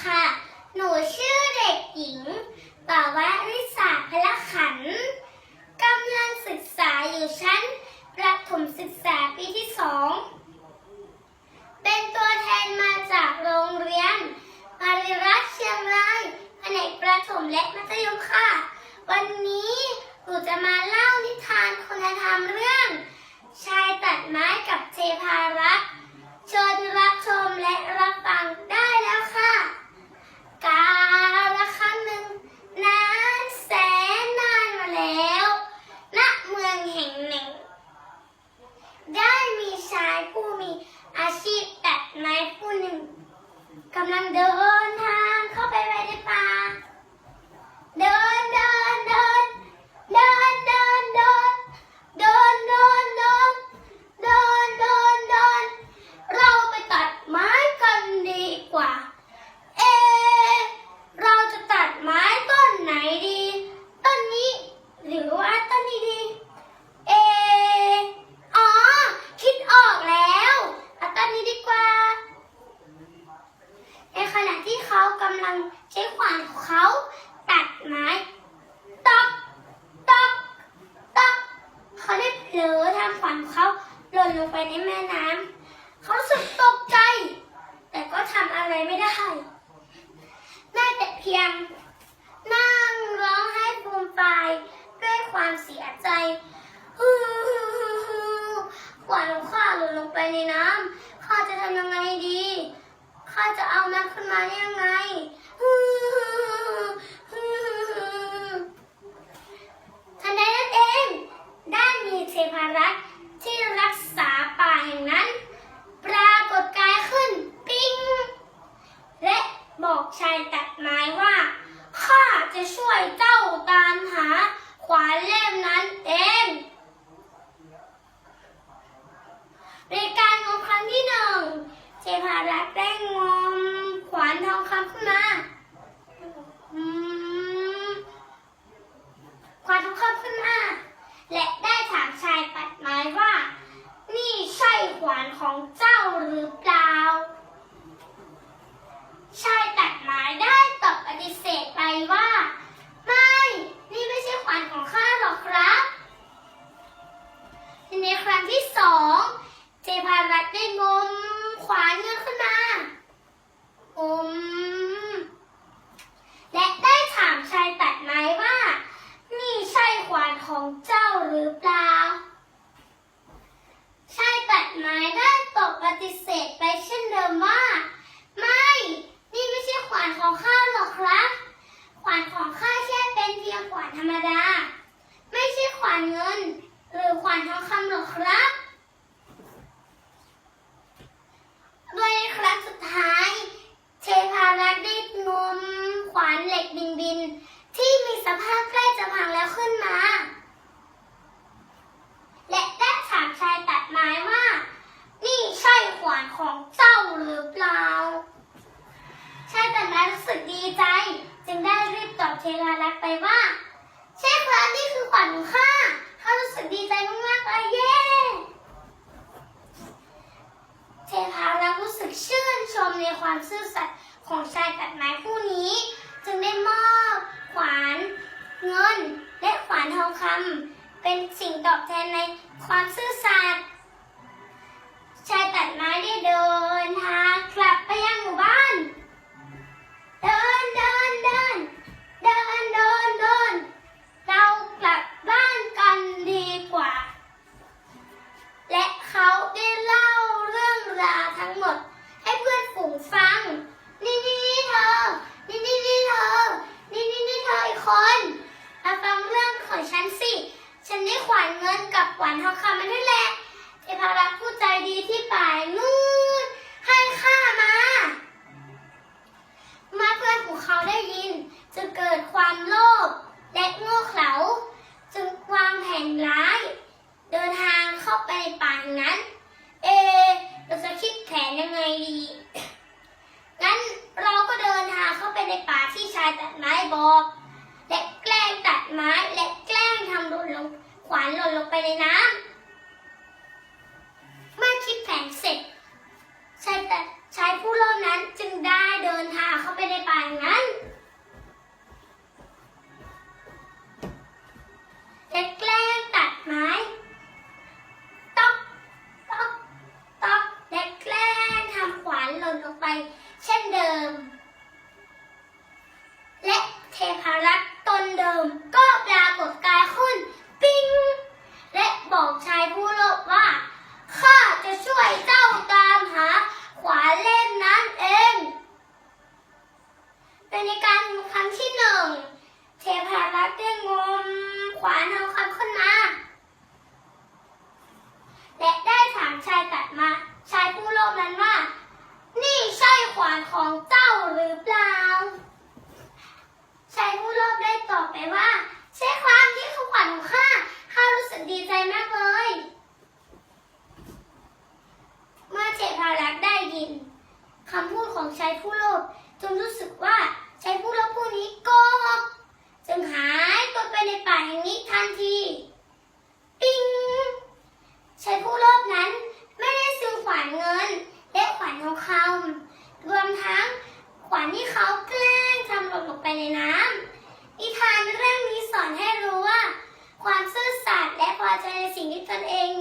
ค่ะ หนูชื่อเด็กหญิงปาวาริสาพละขันกำลังศึกษาอยู่ชั้นประถมศึกษาปีที่สอง เป็นตัวแทนมาจากโรงเรียนมาริรัตเชียงรายแผนกประถมและมัธยมค่ะ วันนี้หนูจะมาเล่านิทานำลังใช้ขวานเขาตัดไม้ตอกตอกตอกเขาได้เผลอทำขวานเขาหล่นลงไปในแม่น้ำเขาสุดตกใจ แต่ก็ทำอะไรไม่ได้ได้แต่เพียง นั่งร้องไห้ฟูมฟายด้วยความเสียใจฮือฮือฮือขวานของข้าหล่นลงไปในน้ำข้าจะทำยังไงดี ข้าจะเอามันขึ้นมาได้ยังไงทันใดนั้นเองได้มีเทพารัตน์ที่รักษา พารักแตงโม เคลารักไปว่าเชฟคะนี่คือขวัญของข้าขารู้สึกดีใจมากๆเลยเย้เทพารักรู้สึกชื่นชมในความซื่อสัตย์ของชายตัดไม้ผู้นี้ จึงได้มอบขวานเงินและขวานทองคำเป็นสิ่งตอบแทนในความซื่อสัตย์ ไปในป่านั้น เอ เราจะคิดแผนยังไงดี งั้นเราก็เดินทางเข้าไปในป่าที่ชายตัดไม้บอก และแกล้งตัดไม้และแกล้งทำหล่นลงขวานหล่นลงไปในน้ำเมื่อคิดแผนเสร็จชายแต่ชายผู้เล่นนั้นจึงได้เดินทางเข้าไปในป่านั้น เลยว่า ใช่ความที่เขาขวัญหนูข้าข้ารู้สึกดีใจมากเลย เมื่อเจพารักได้ยินคำพูดของชายผู้โลภจนรู้สึกว่าชายผู้โลภผู้นี้โกหกจึงหายตัวไปในป่าแห่งนี้ทันที นิดตนเอง